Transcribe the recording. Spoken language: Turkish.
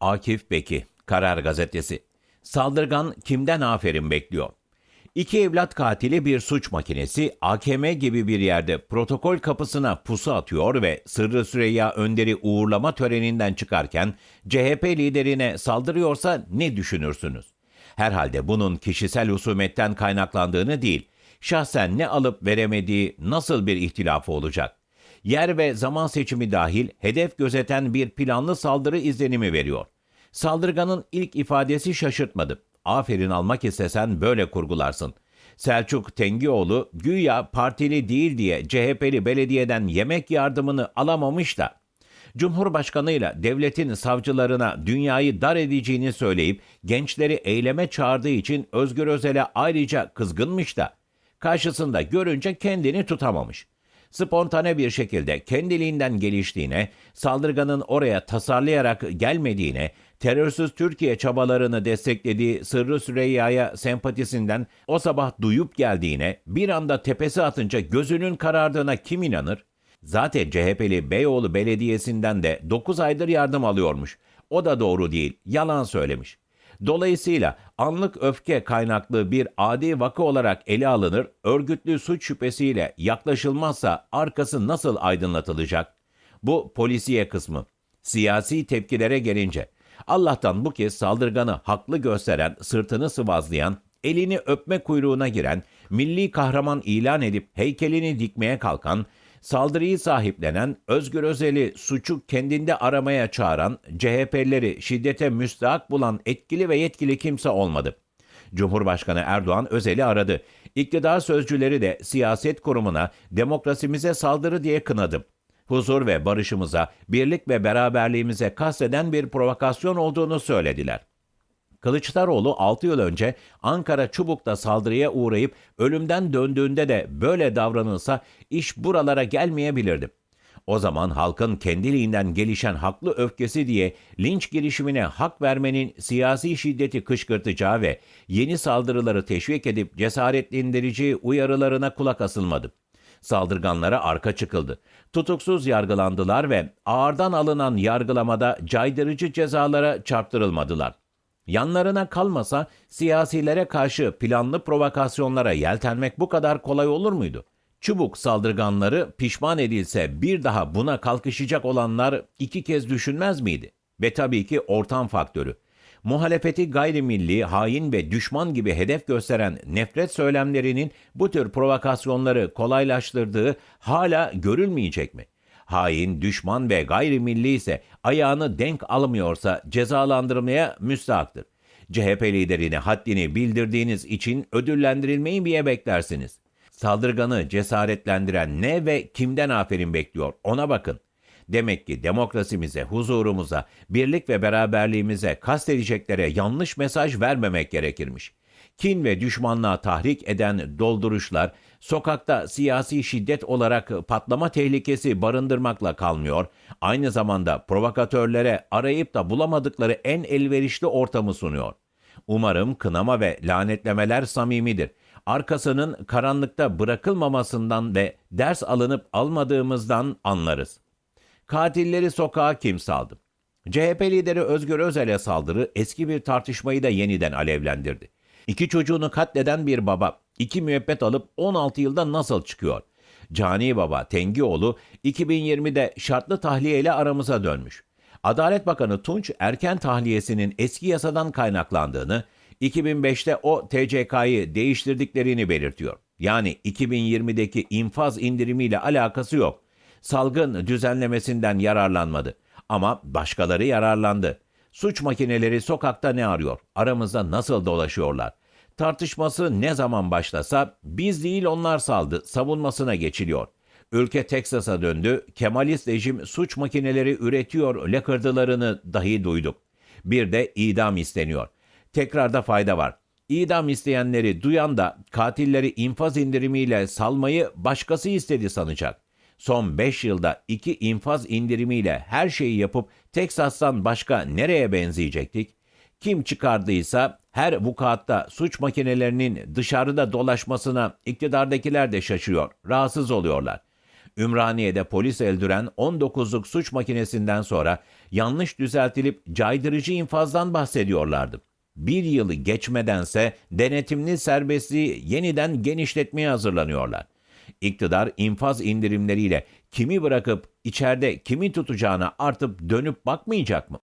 Akif Beki, Karar Gazetesi. Saldırgan kimden aferin bekliyor? İki evlat katili bir suç makinesi AKM gibi bir yerde protokol kapısına pusu atıyor ve Sırrı Süreyya Önder'i uğurlama töreninden çıkarken CHP liderine saldırıyorsa ne düşünürsünüz? Herhalde bunun kişisel husumetten kaynaklandığını değil, şahsen ne alıp veremediği nasıl bir ihtilafı olacak? Yer ve zaman seçimi dahil hedef gözeten bir planlı saldırı izlenimi veriyor. Saldırganın ilk ifadesi şaşırtmadı. Aferin almak istesen böyle kurgularsın. Selçuk Tengioğlu güya partili değil diye CHP'li belediyeden yemek yardımını alamamış da Cumhurbaşkanıyla devletin savcılarına dünyayı dar edeceğini söyleyip gençleri eyleme çağırdığı için Özgür Özel'e ayrıca kızgınmış da karşısında görünce kendini tutamamış. Spontane bir şekilde kendiliğinden geliştiğine, saldırganın oraya tasarlayarak gelmediğine, terörsüz Türkiye çabalarını desteklediği Sırrı Süreyya'ya sempatisinden o sabah duyup geldiğine, bir anda tepesi atınca gözünün karardığına kim inanır? Zaten CHP'li Beyoğlu Belediyesi'nden de 9 aydır yardım alıyormuş. O da doğru değil, yalan söylemiş. Dolayısıyla anlık öfke kaynaklı bir adi vaka olarak ele alınır, örgütlü suç şüphesiyle yaklaşılmazsa arkası nasıl aydınlatılacak? Bu polisiye kısmı. Siyasi tepkilere gelince, Allah'tan bu kez saldırganı haklı gösteren, sırtını sıvazlayan, elini öpme kuyruğuna giren, milli kahraman ilan edip heykelini dikmeye kalkan, saldırıyı sahiplenen, Özgür Özel'i suçu kendinde aramaya çağıran, CHP'lileri şiddete müstahak bulan etkili ve yetkili kimse olmadı. Cumhurbaşkanı Erdoğan Özel'i aradı. İktidar sözcüleri de siyaset kurumuna demokrasimize saldırı diye kınadı. Huzur ve barışımıza, birlik ve beraberliğimize kasteden bir provokasyon olduğunu söylediler. Kılıçdaroğlu 6 yıl önce Ankara Çubuk'ta saldırıya uğrayıp ölümden döndüğünde de böyle davranılsa iş buralara gelmeyebilirdi. O zaman halkın kendiliğinden gelişen haklı öfkesi diye linç girişimine hak vermenin siyasi şiddeti kışkırtacağı ve yeni saldırıları teşvik edip cesaretlendirici uyarılarına kulak asılmadı. Saldırganlara arka çıkıldı. Tutuksuz yargılandılar ve ağırdan alınan yargılamada caydırıcı cezalara çarptırılmadılar. Yanlarına kalmasa siyasilere karşı planlı provokasyonlara yeltenmek bu kadar kolay olur muydu? Çubuk saldırganları pişman edilse bir daha buna kalkışacak olanlar iki kez düşünmez miydi? Ve tabii ki ortam faktörü. Muhalefeti gayrimilli, hain ve düşman gibi hedef gösteren nefret söylemlerinin bu tür provokasyonları kolaylaştırdığı hala görülmeyecek mi? Hain, düşman ve gayrimilli ise ayağını denk almıyorsa cezalandırmaya müstahaktır. CHP liderine haddini bildirdiğiniz için ödüllendirilmeyi niye beklersiniz? Saldırganı cesaretlendiren ne ve kimden aferin bekliyor ona bakın. Demek ki demokrasimize, huzurumuza, birlik ve beraberliğimize kastedeceklere yanlış mesaj vermemek gerekirmiş. Kin ve düşmanlığa tahrik eden dolduruşlar sokakta siyasi şiddet olarak patlama tehlikesi barındırmakla kalmıyor, aynı zamanda provokatörlere arayıp da bulamadıkları en elverişli ortamı sunuyor. Umarım kınama ve lanetlemeler samimidir. Arkasının karanlıkta bırakılmamasından ve ders alınıp almadığımızdan anlarız. Katilleri sokağa kim saldı? CHP lideri Özgür Özel'e saldırı eski bir tartışmayı da yeniden alevlendirdi. İki çocuğunu katleden bir baba iki müebbet alıp 16 yılda nasıl çıkıyor? Cani Baba Tengioğlu 2020'de şartlı tahliyeyle aramıza dönmüş. Adalet Bakanı Tunç erken tahliyesinin eski yasadan kaynaklandığını, 2005'te o TCK'yı değiştirdiklerini belirtiyor. Yani 2020'deki infaz indirimiyle alakası yok. Salgın düzenlemesinden yararlanmadı. Ama başkaları yararlandı. Suç makineleri sokakta ne arıyor? Aramızda nasıl dolaşıyorlar? Tartışması ne zaman başlasa biz değil onlar saldı savunmasına geçiliyor. Ülke Teksas'a döndü, Kemalist rejim suç makineleri üretiyor lakırdılarını dahi duyduk. Bir de idam isteniyor. Tekrarda fayda var. İdam isteyenleri duyan da katilleri infaz indirimiyle salmayı başkası istedi sanacak. Son 5 yılda iki infaz indirimiyle her şeyi yapıp Teksas'tan başka nereye benzeyecektik? Kim çıkardıysa her vukuatta suç makinelerinin dışarıda dolaşmasına iktidardakiler de şaşıyor, rahatsız oluyorlar. Ümraniye'de polis eldüren 19'luk suç makinesinden sonra yanlış düzeltilip caydırıcı infazdan bahsediyorlardı. Bir yılı geçmedense denetimli serbestliği yeniden genişletmeye hazırlanıyorlar. İktidar infaz indirimleriyle kimi bırakıp içeride kimi tutacağına artık dönüp bakmayacak mı?